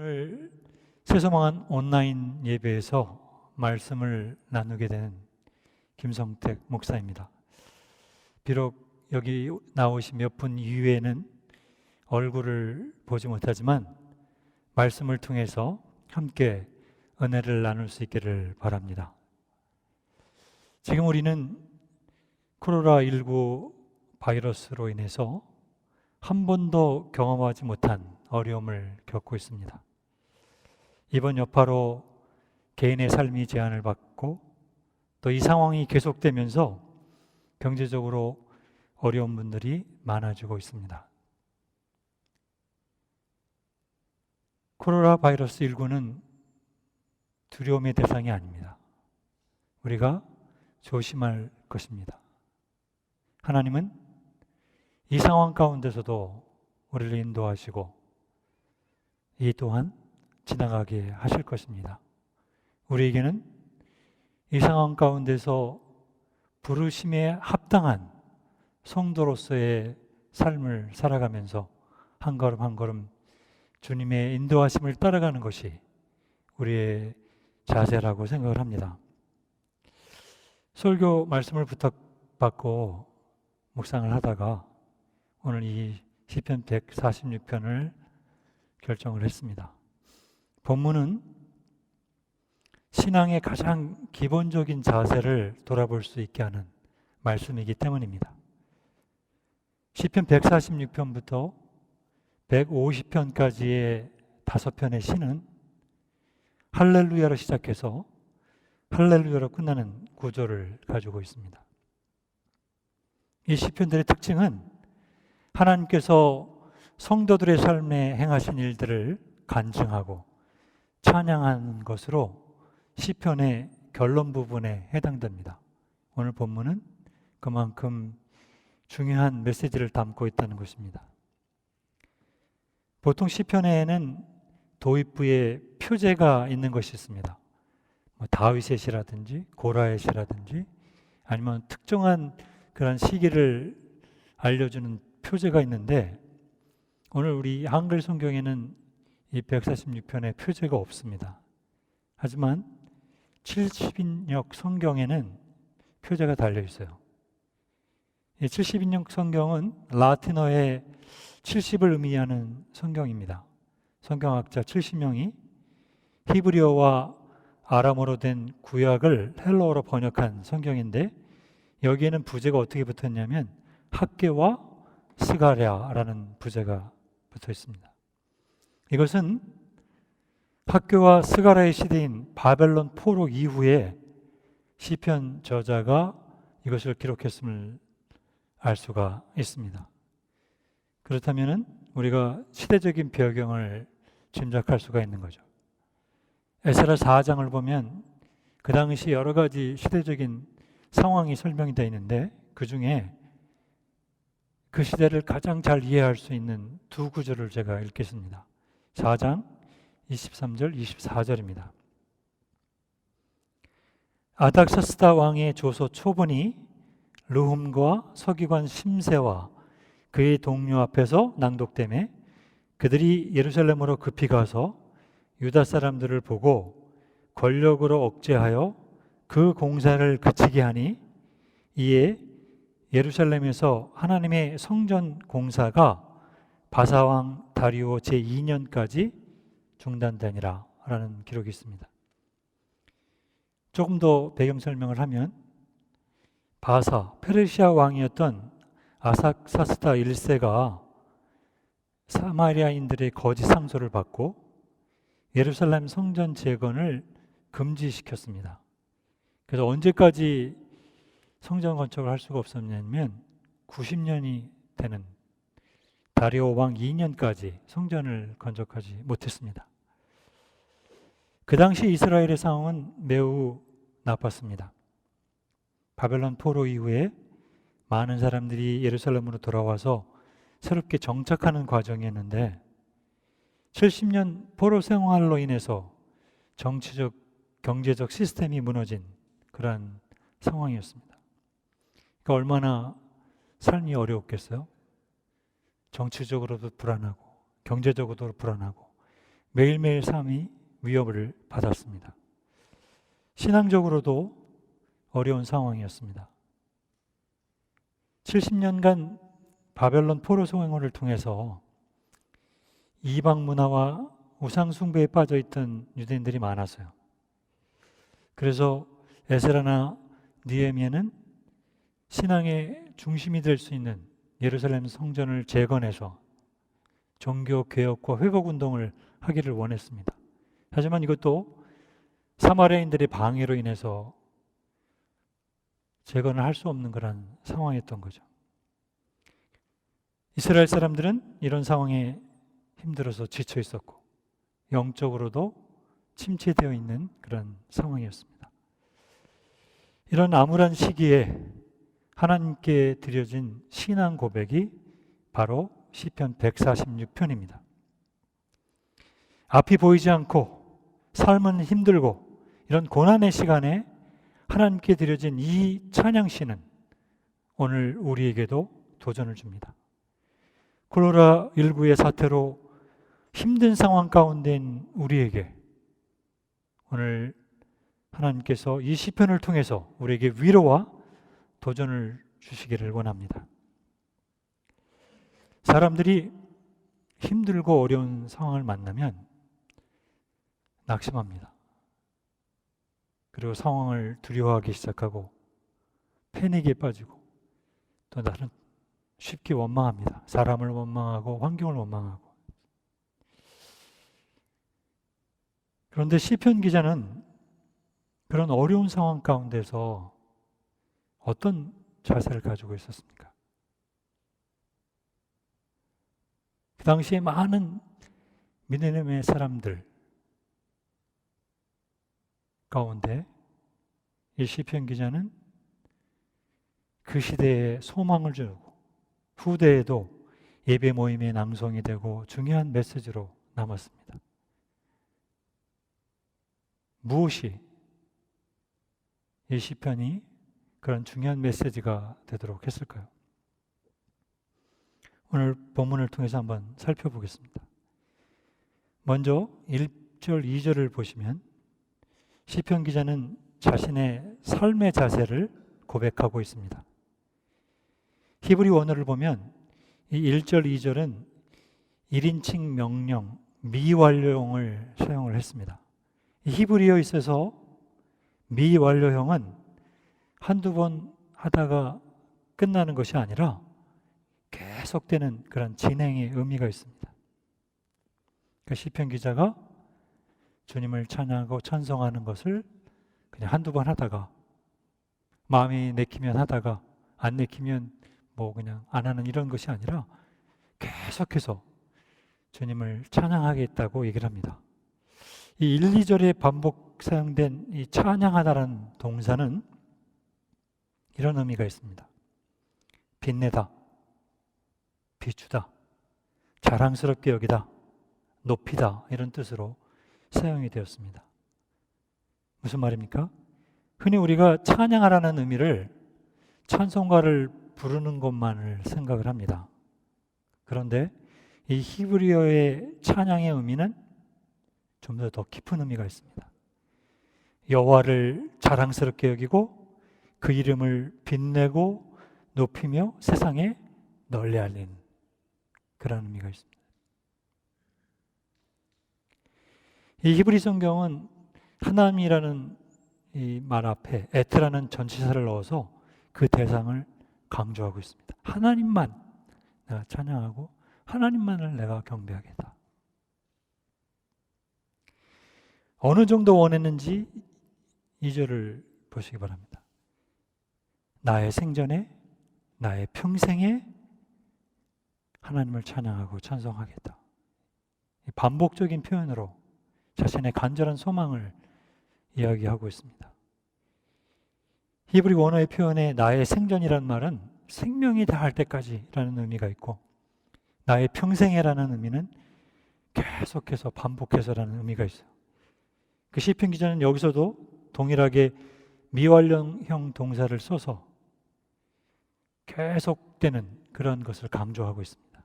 오늘 세소망한 온라인 예배에서 말씀을 나누게 된 김성택 목사입니다. 비록 여기 나오신 몇 분 이후에는 얼굴을 보지 못하지만 말씀을 통해서 함께 은혜를 나눌 수 있기를 바랍니다. 지금 우리는 코로나19 바이러스로 인해서 한 번도 경험하지 못한 어려움을 겪고 있습니다. 이번 여파로 개인의 삶이 제한을 받고 또 이 상황이 계속되면서 경제적으로 어려운 분들이 많아지고 있습니다. 코로나 바이러스 19는 두려움의 대상이 아닙니다. 우리가 조심할 것입니다. 하나님은 이 상황 가운데서도 우리를 인도하시고 이 또한 지나가게 하실 것입니다. 우리에게는 이 상황 가운데서 부르심에 합당한 성도로서의 삶을 살아가면서 한 걸음 한 걸음 주님의 인도하심을 따라가는 것이 우리의 자세라고 생각을 합니다. 설교 말씀을 부탁받고 묵상을 하다가 오늘 이 시편 146편을 결정을 했습니다. 본문은 신앙의 가장 기본적인 자세를 돌아볼 수 있게 하는 말씀이기 때문입니다. 시편 146편부터 150편까지의 다섯 편의 시는 할렐루야로 시작해서 할렐루야로 끝나는 구조를 가지고 있습니다. 이 시편들의 특징은 하나님께서 성도들의 삶에 행하신 일들을 간증하고 찬양하는 것으로 시편의 결론 부분에 해당됩니다. 오늘 본문은 그만큼 중요한 메시지를 담고 있다는 것입니다. 보통 시편에는 도입부에 표제가 있는 것이 있습니다. 뭐 다윗의 시라든지 고라의 시라든지 아니면 특정한 그런 시기를 알려주는 표제가 있는데 오늘 우리 한글 성경에는 이 146편에 표제가 없습니다. 하지만 70인역 성경에는 표제가 달려 있어요. 이 70인역 성경은 라틴어의 70을 의미하는 성경입니다. 성경학자 70명이 히브리어와 아람어로 된 구약을 헬러어로 번역한 성경인데 여기에는 부제가 어떻게 붙었냐면 학계와 스가랴라는 부제가 붙어 있습니다. 이것은 학교와 스가랴의 시대인 바벨론 포로 이후에 시편 저자가 이것을 기록했음을 알 수가 있습니다. 그렇다면 우리가 시대적인 배경을 짐작할 수가 있는 거죠. 에스라 4장을 보면 그 당시 여러 가지 시대적인 상황이 설명이 되어 있는데 그 중에 그 시대를 가장 잘 이해할 수 있는 두 구절을 제가 읽겠습니다. 4장 23절, 24절입니다. 아닥사스다 왕의 조소 초본이 르훔과 서기관 심세와 그의 동료 앞에서 낭독됨에 그들이 예루살렘으로 급히 가서 유다 사람들을 보고 권력으로 억제하여 그 공사를 그치게 하니 이에 예루살렘에서 하나님의 성전 공사가 바사왕 다리오 제2년까지 중단되니라 라는 기록이 있습니다. 조금 더 배경 설명을 하면 바사 페르시아 왕이었던 아삭사스다 1세가 사마리아인들의 거짓 상소를 받고 예루살렘 성전 재건을 금지시켰습니다. 그래서 언제까지 성전 건축을 할 수가 없었냐면 90년이 되는 다리오 왕 2년까지 성전을 건축하지 못했습니다. 그 당시 이스라엘의 상황은 매우 나빴습니다. 바벨론 포로 이후에 많은 사람들이 예루살렘으로 돌아와서 새롭게 정착하는 과정이었는데 70년 포로 생활로 인해서 정치적 경제적 시스템이 무너진 그러한 상황이었습니다. 그러니까 얼마나 삶이 어려웠겠어요? 정치적으로도 불안하고 경제적으로도 불안하고 매일매일 삶이 위협을 받았습니다. 신앙적으로도 어려운 상황이었습니다. 70년간 바벨론 포로 소행을 통해서 이방 문화와 우상 숭배에 빠져 있던 유대인들이 많았어요. 그래서 에스라나 니에미아는 신앙의 중심이 될 수 있는 예루살렘 성전을 재건해서 종교 개혁과 회복 운동을 하기를 원했습니다. 하지만 이것도 사마리아인들의 방해로 인해서 재건을 할 수 없는 그런 상황이었던 거죠. 이스라엘 사람들은 이런 상황에 힘들어서 지쳐 있었고 영적으로도 침체되어 있는 그런 상황이었습니다. 이런 암울한 시기에 하나님께 드려진 신앙 고백이 바로 시편 146편입니다. 앞이 보이지 않고 삶은 힘들고 이런 고난의 시간에 하나님께 드려진 이 찬양시는 오늘 우리에게도 도전을 줍니다. 콜로라 19의 사태로 힘든 상황 가운데인 우리에게 오늘 하나님께서 이 시편을 통해서 우리에게 위로와 도전을 주시기를 원합니다. 사람들이 힘들고 어려운 상황을 만나면 낙심합니다. 그리고 상황을 두려워하기 시작하고 패닉에 빠지고 또 나는 쉽게 원망합니다. 사람을 원망하고 환경을 원망하고. 그런데 시편 기자는 그런 어려운 상황 가운데서 어떤 자세를 가지고 있었습니까? 그 당시에 많은 미네넴의 사람들 가운데 이 시편 기자는 그 시대에 소망을 주고 후대에도 예배 모임의 낭송이 되고 중요한 메시지로 남았습니다. 무엇이 이 시편이 그런 중요한 메시지가 되도록 했을까요? 오늘 본문을 통해서 한번 살펴보겠습니다. 먼저 1절, 2절을 보시면 시편 기자는 자신의 삶의 자세를 고백하고 있습니다. 히브리 원어를 보면 이 1절, 2절은 1인칭 명령, 미완료형을 사용을 했습니다. 히브리어에 있어서 미완료형은 한두 번 하다가 끝나는 것이 아니라 계속되는 그런 진행의 의미가 있습니다. 그 시편 기자가 주님을 찬양하고 찬송하는 것을 그냥 한두 번 하다가 마음이 내키면 하다가 안 내키면 뭐 그냥 안 하는 이런 것이 아니라 계속해서 주님을 찬양하겠다고 얘기를 합니다. 이 1, 2절에 반복 사용된 이 찬양하다라는 동사는 이런 의미가 있습니다. 빛내다, 비추다, 자랑스럽게 여기다, 높이다 이런 뜻으로 사용이 되었습니다. 무슨 말입니까? 흔히 우리가 찬양하라는 의미를 찬송가를 부르는 것만을 생각을 합니다. 그런데 이 히브리어의 찬양의 의미는 좀 더 더 깊은 의미가 있습니다. 여호와를 자랑스럽게 여기고 그 이름을 빛내고 높이며 세상에 널리 알린 그런 의미가 있습니다. 이 히브리 성경은 하나님이라는 이 말 앞에 에트라는 전치사를 넣어서 그 대상을 강조하고 있습니다. 하나님만 내가 찬양하고 하나님만을 내가 경배하겠다. 어느 정도 원했는지 2절을 보시기 바랍니다. 나의 생전에 나의 평생에 하나님을 찬양하고 찬송하겠다. 반복적인 표현으로 자신의 간절한 소망을 이야기하고 있습니다. 히브리 원어의 표현에 나의 생전이라는 말은 생명이 다할 때까지라는 의미가 있고 나의 평생에라는 의미는 계속해서 반복해서라는 의미가 있어요. 그 시편 기자는 여기서도 동일하게 미완료형 동사를 써서 계속되는 그런 것을 강조하고 있습니다.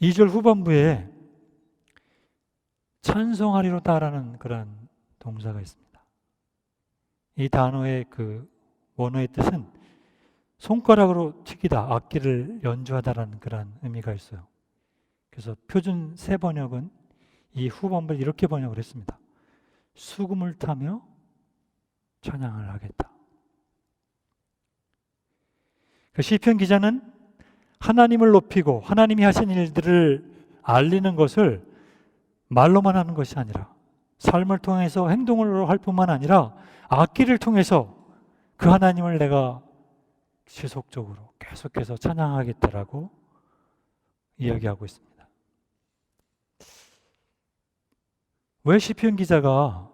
2절 후반부에 찬송하리로다라는 그런 동사가 있습니다. 이 단어의 그 원어의 뜻은 손가락으로 튀기다, 악기를 연주하다라는 그런 의미가 있어요. 그래서 표준 세 번역은 이 후반부를 이렇게 번역을 했습니다. 수금을 타며 찬양을 하겠다. 그 시편 기자는 하나님을 높이고 하나님이 하신 일들을 알리는 것을 말로만 하는 것이 아니라 삶을 통해서 행동으로 할 뿐만 아니라 악기를 통해서 그 하나님을 내가 지속적으로 계속해서 찬양하겠다라고 이야기하고 있습니다. 왜 시편 기자가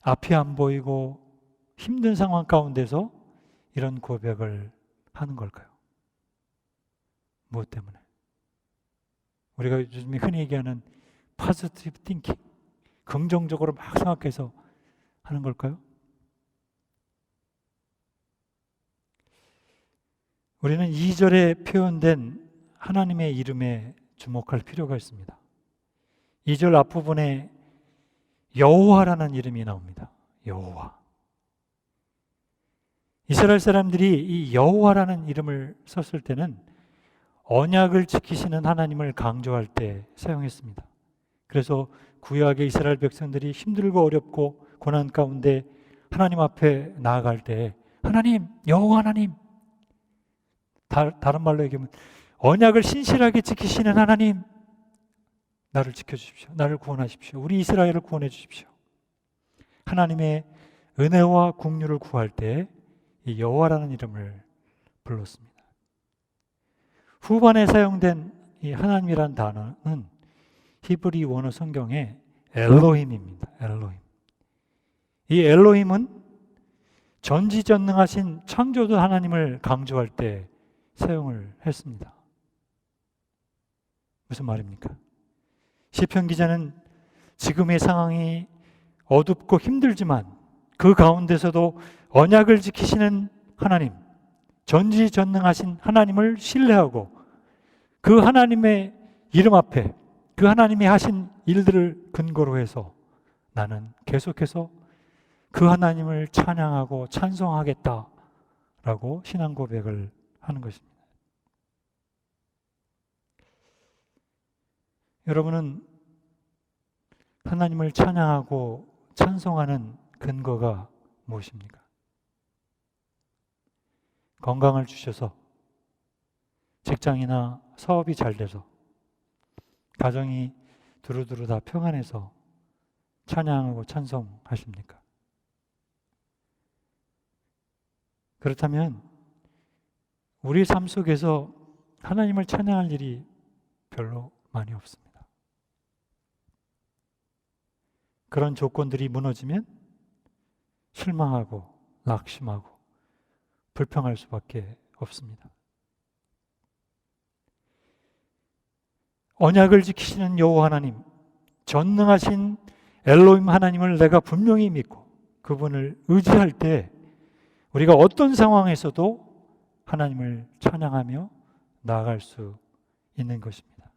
앞이 안 보이고 힘든 상황 가운데서 이런 고백을 하는 걸까요? 무엇 때문에? 우리가 요즘 흔히 얘기하는 파지티브 띵킹, 긍정적으로 막 생각해서 하는 걸까요? 우리는 2절에 표현된 하나님의 이름에 주목할 필요가 있습니다. 2절 앞부분에 여호와라는 이름이 나옵니다. 여호와. 이스라엘 사람들이 이 여호와라는 이름을 썼을 때는 언약을 지키시는 하나님을 강조할 때 사용했습니다. 그래서 구약의 이스라엘 백성들이 힘들고 어렵고 고난 가운데 하나님 앞에 나아갈 때 하나님, 여호와 하나님 다, 른 말로 얘기하면 언약을 신실하게 지키시는 하나님 나를 지켜주십시오. 나를 구원하십시오. 우리 이스라엘을 구원해 주십시오. 하나님의 은혜와 국류를 구할 때 이 여호와라는 이름을 불렀습니다. 후반에 사용된 이 하나님이란 단어는 히브리 원어 성경의 엘로힘입니다. 엘로힘. 이 엘로힘은 전지전능하신 창조주 하나님을 강조할 때 사용을 했습니다. 무슨 말입니까? 시편 기자는 지금의 상황이 어둡고 힘들지만 그 가운데서도 언약을 지키시는 하나님, 전지전능하신 하나님을 신뢰하고 그 하나님의 이름 앞에 그 하나님이 하신 일들을 근거로 해서 나는 계속해서 그 하나님을 찬양하고 찬송하겠다라고 신앙 고백을 하는 것입니다. 여러분은 하나님을 찬양하고 찬송하는 근거가 무엇입니까? 건강을 주셔서 직장이나 사업이 잘 돼서 가정이 두루두루 다 평안해서 찬양하고 찬송하십니까? 그렇다면 우리 삶 속에서 하나님을 찬양할 일이 별로 많이 없습니다. 그런 조건들이 무너지면 실망하고 낙심하고 불평할 수밖에 없습니다. 언약을 지키시는 여호와 하나님, 전능하신 엘로임 하나님을 내가 분명히 믿고 그분을 의지할 때 우리가 어떤 상황에서도 하나님을 찬양하며 나아갈 수 있는 것입니다.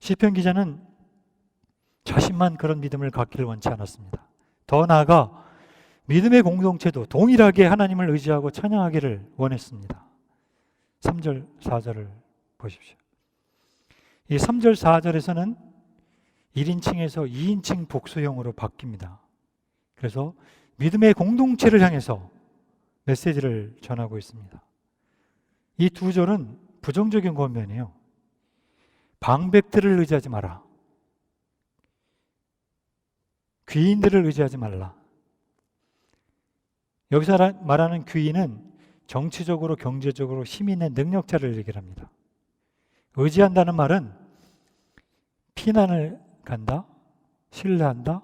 시편 기자는 자신만 그런 믿음을 갖기를 원치 않았습니다. 더 나아가 믿음의 공동체도 동일하게 하나님을 의지하고 찬양하기를 원했습니다. 3절, 4절을 보십시오. 이 3절, 4절에서는 1인칭에서 2인칭 복수형으로 바뀝니다. 그래서 믿음의 공동체를 향해서 메시지를 전하고 있습니다. 이 두 절은 부정적인 권면이에요. 방백들을 의지하지 마라. 귀인들을 의지하지 말라. 여기서 말하는 귀인은 정치적으로 경제적으로 힘 있는 능력자를 얘기합니다. 의지한다는 말은 피난을 간다, 신뢰한다,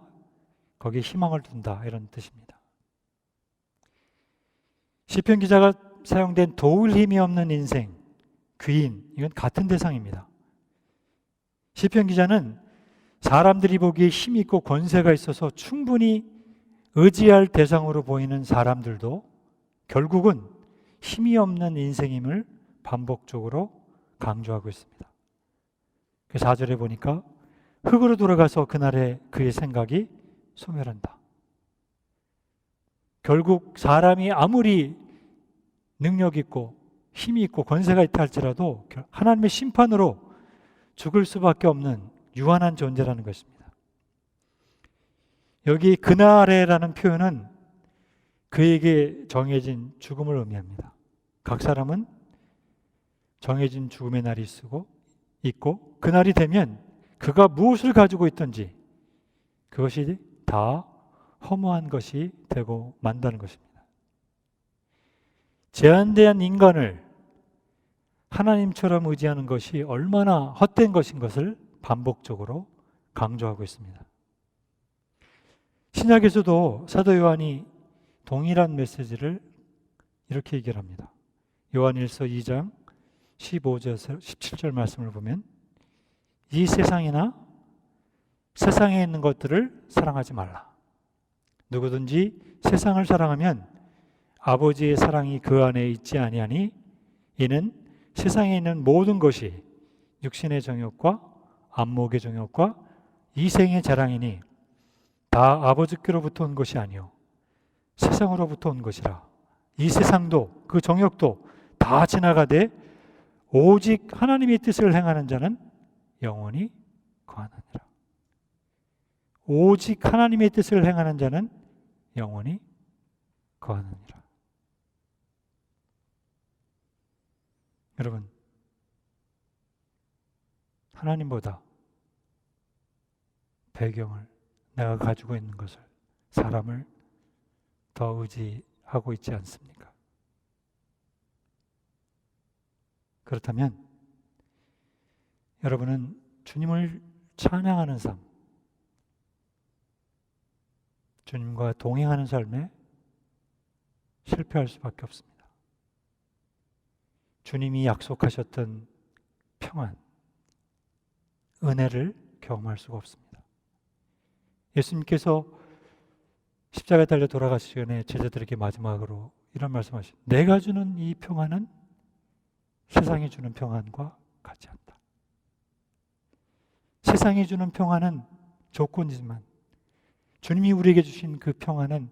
거기에 희망을 둔다 이런 뜻입니다. 시편 기자가 사용된 도울 힘이 없는 인생, 귀인 이건 같은 대상입니다. 시편 기자는 사람들이 보기에 힘 있고 권세가 있어서 충분히 의지할 대상으로 보이는 사람들도 결국은 힘이 없는 인생임을 반복적으로 강조하고 있습니다. 그 4절에 보니까 흙으로 돌아가서 그날의 그의 생각이 소멸한다. 결국 사람이 아무리 능력 있고 힘이 있고 권세가 있다 할지라도 하나님의 심판으로 죽을 수밖에 없는 유한한 존재라는 것입니다. 여기 그날에라는 표현은 그에게 정해진 죽음을 의미합니다. 각 사람은 정해진 죽음의 날이 쓰고 있고 그날이 되면 그가 무엇을 가지고 있든지 그것이 다 허무한 것이 되고 만다는 것입니다. 제한된 인간을 하나님처럼 의지하는 것이 얼마나 헛된 것인 것을 반복적으로 강조하고 있습니다. 신약에서도 사도 요한이 동일한 메시지를 이렇게 얘기합니다. 요한일서 2장 15절에서 17절 말씀을 보면 이 세상이나 세상에 있는 것들을 사랑하지 말라. 누구든지 세상을 사랑하면 아버지의 사랑이 그 안에 있지 아니하니 이는 세상에 있는 모든 것이 육신의 정욕과 안목의 정욕과 이생의 자랑이니 다 아버지께로부터 온 것이 아니요 세상으로부터 온 것이라. 이 세상도 그 정욕도 다 지나가되 오직 하나님의 뜻을 행하는 자는 영원히 거하느니라. 오직 하나님의 뜻을 행하는 자는 영원히 거하느니라. 여러분 하나님보다 배경을 내가 가지고 있는 것을 사람을 더 의지하고 있지 않습니까? 그렇다면 여러분은 주님을 찬양하는 삶, 주님과 동행하는 삶에 실패할 수밖에 없습니다. 주님이 약속하셨던 평안, 은혜를 경험할 수가 없습니다. 예수님께서 십자가에 달려 돌아가시기 전에 제자들에게 마지막으로 이런 말씀하신 내가 주는 이 평안은 세상이 주는 평안과 같지 않다. 세상이 주는 평안은 조건이지만 주님이 우리에게 주신 그 평안은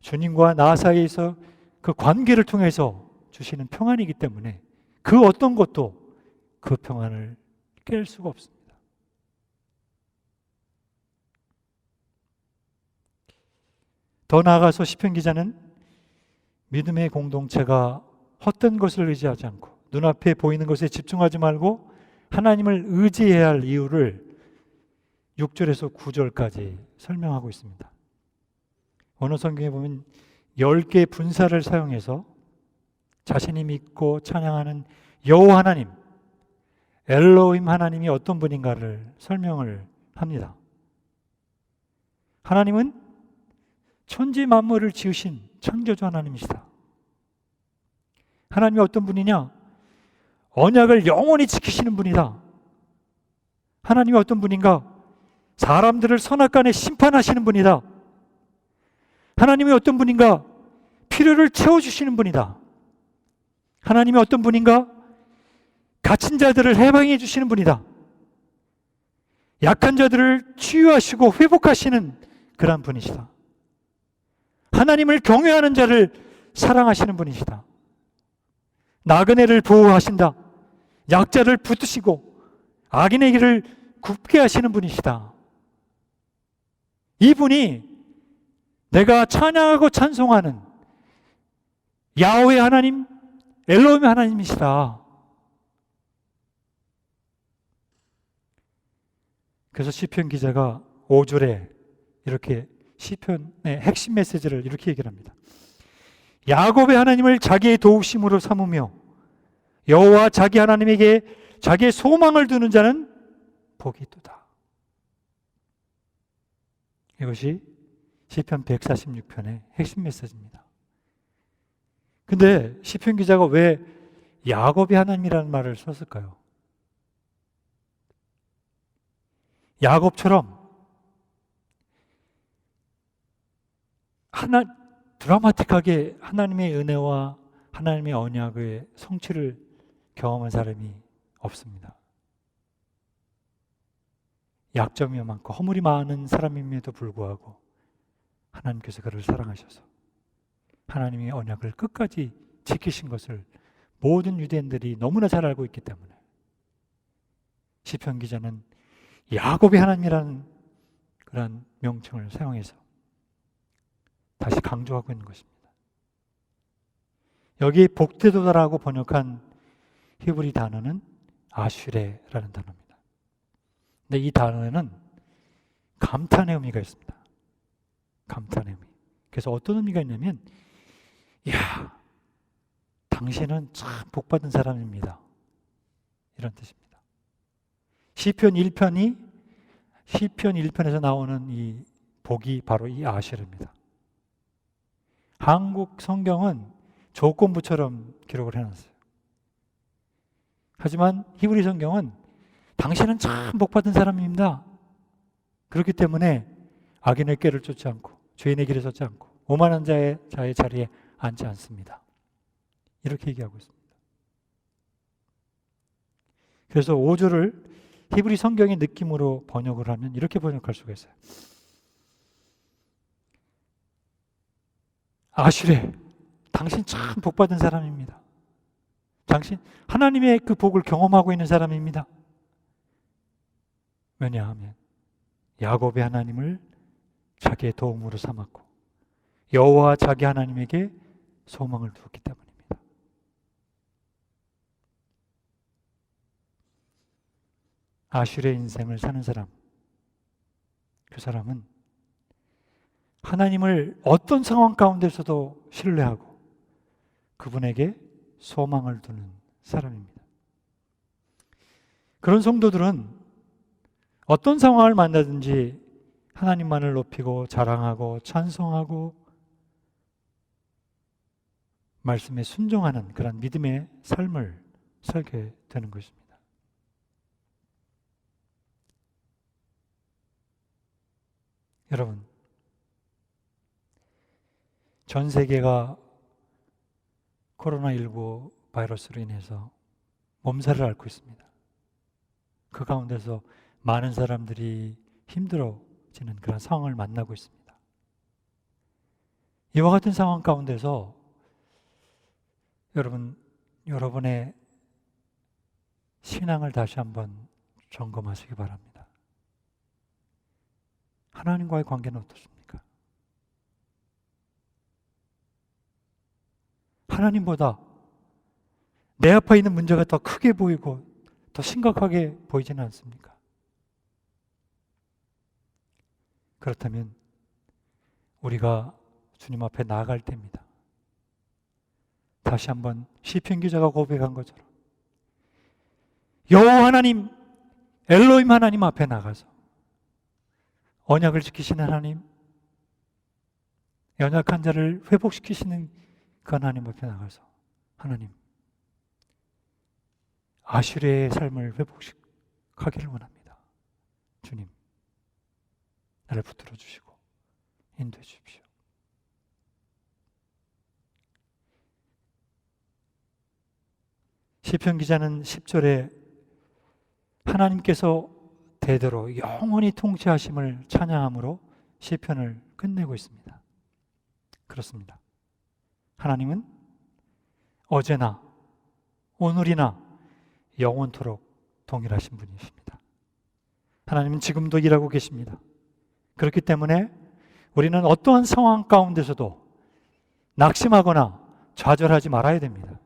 주님과 나 사이에서 그 관계를 통해서 주시는 평안이기 때문에 그 어떤 것도 그 평안을 깰 수가 없습니다. 더 나아가서 시편 기자는 믿음의 공동체가 헛된 것을 의지하지 않고 눈앞에 보이는 것에 집중하지 말고 하나님을 의지해야 할 이유를 6절에서 9절까지 설명하고 있습니다. 어느 성경에 보면 10개의 분사를 사용해서 자신이 믿고 찬양하는 여호와 하나님, 엘로힘 하나님이 어떤 분인가를 설명을 합니다. 하나님은 천지 만물을 지으신 창조주 하나님이시다. 하나님이 어떤 분이냐? 언약을 영원히 지키시는 분이다. 하나님이 어떤 분인가? 사람들을 선악간에 심판하시는 분이다. 하나님이 어떤 분인가? 필요를 채워주시는 분이다. 하나님이 어떤 분인가? 갇힌 자들을 해방해 주시는 분이다. 약한 자들을 치유하시고 회복하시는 그러한 분이시다. 하나님을 경외하는 자를 사랑하시는 분이시다. 나그네를 보호하신다. 약자를 붙드시고 악인의 길을 굽게 하시는 분이시다. 이분이 내가 찬양하고 찬송하는 야훼 하나님, 엘로힘 하나님이시다. 그래서 시편 기자가 5절에 이렇게 시편의 핵심 메시지를 이렇게 얘기를 합니다. 야곱의 하나님을 자기의 도우심으로 삼으며 여호와 자기 하나님에게 자기의 소망을 두는 자는 복이 있도다. 이것이 시편 146편의 핵심 메시지입니다. 근데 시편 기자가 왜 야곱의 하나님이라는 말을 썼을까요? 야곱처럼 하나 드라마틱하게 하나님의 은혜와 하나님의 언약의 성취를 경험한 사람이 없습니다. 약점이 많고 허물이 많은 사람임에도 불구하고 하나님께서 그를 사랑하셔서 하나님의 언약을 끝까지 지키신 것을 모든 유대인들이 너무나 잘 알고 있기 때문에 시편 기자는 야곱의 하나님이라는 그런 명칭을 사용해서 다시 강조하고 있는 것입니다. 여기 복되도다라고 번역한 히브리 단어는 아슈레라는 단어입니다. 근데 이 단어에는 감탄의 의미가 있습니다. 감탄의 의미. 그래서 어떤 의미가 있냐면, 야, 당신은 참 복받은 사람입니다. 이런 뜻입니다. 시편 1편이 시편 1편에서 나오는 이 복이 바로 이 아시르입니다. 한국 성경은 조건부처럼 기록을 해놨어요. 하지만 히브리 성경은 당신은 참 복받은 사람입니다. 그렇기 때문에 악인의 꾀를 쫓지 않고 죄인의 길에 섰지 않고 오만한 자의 자의 자리에 앉지 않습니다. 이렇게 얘기하고 있습니다. 그래서 5절을 히브리 성경의 느낌으로 번역을 하면 이렇게 번역할 수가 있어요. 아슈레, 당신 참 복받은 사람입니다. 당신 하나님의 그 복을 경험하고 있는 사람입니다. 왜냐하면 야곱의 하나님을 자기의 도움으로 삼았고 여호와 자기 하나님에게 소망을 두었기 때문입니다. 아슈레 인생을 사는 사람, 그 사람은 하나님을 어떤 상황 가운데서도 신뢰하고 그분에게 소망을 두는 사람입니다. 그런 성도들은 어떤 상황을 만나든지 하나님만을 높이고 자랑하고 찬송하고 말씀에 순종하는 그런 믿음의 삶을 살게 되는 것입니다. 여러분, 전 세계가 코로나19 바이러스로 인해서 몸살을 앓고 있습니다. 그 가운데서 많은 사람들이 힘들어지는 그런 상황을 만나고 있습니다. 이와 같은 상황 가운데서 여러분, 여러분의 신앙을 다시 한번 점검하시기 바랍니다. 하나님과의 관계는 어떻습니까? 하나님보다 내 앞에 있는 문제가 더 크게 보이고 더 심각하게 보이지는 않습니까? 그렇다면 우리가 주님 앞에 나아갈 때입니다. 다시 한번 시편 기자가 고백한 것처럼 여호와 하나님, 엘로임 하나님 앞에 나가서 언약을 지키시는 하나님, 연약한 자를 회복시키시는 그 하나님 앞에 나가서 하나님, 아슈레의 삶을 회복하기를 원합니다. 주님, 나를 붙들어 주시고 인도해 주십시오. 시편 기자는 10절에 하나님께서 대대로 영원히 통치하심을 찬양함으로 시편을 끝내고 있습니다. 그렇습니다. 하나님은 어제나 오늘이나 영원토록 동일하신 분이십니다. 하나님은 지금도 일하고 계십니다. 그렇기 때문에 우리는 어떠한 상황 가운데서도 낙심하거나 좌절하지 말아야 됩니다.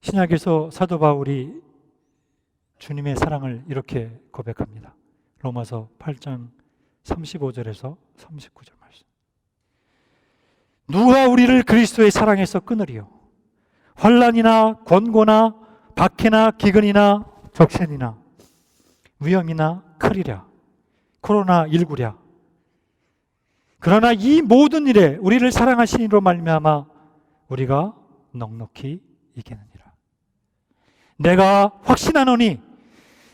신약에서 사도 바울이 주님의 사랑을 이렇게 고백합니다. 로마서 8장 35절에서 39절 말씀. 누가 우리를 그리스도의 사랑에서 끊으리요? 환란이나 권고나 박해나 기근이나 적신이나 위험이나 칼이랴 코로나 19랴 그러나 이 모든 일에 우리를 사랑하신 이로 말미암아 우리가 넉넉히 이기느니라. 내가 확신하노니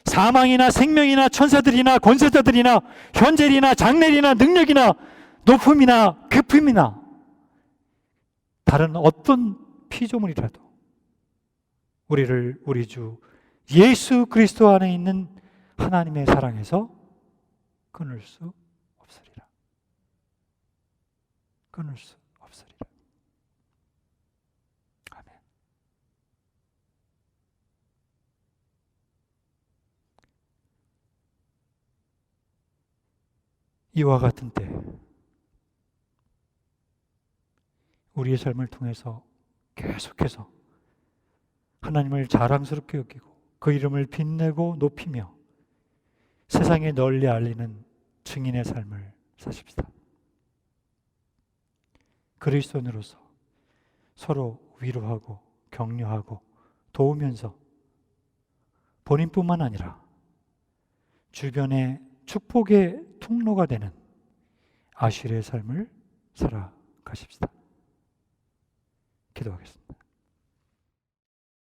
사망이나 생명이나 천사들이나 권세자들이나 현재이나 장래이나 능력이나 높음이나 급음이나 다른 어떤 피조물이라도 우리를 우리 주 예수 그리스도 안에 있는 하나님의 사랑에서 끊을 수 없으리라. 끊을 수 없으리라. 아멘. 이와 같은 때 우리의 삶을 통해서 계속해서 하나님을 자랑스럽게 여기고 그 이름을 빛내고 높이며 세상에 널리 알리는 증인의 삶을 사십시다. 그리스도인으로서 서로 위로하고 격려하고 도우면서 본인뿐만 아니라 주변의 축복의 통로가 되는 아실의 삶을 살아가십시다. 기도하겠습니다.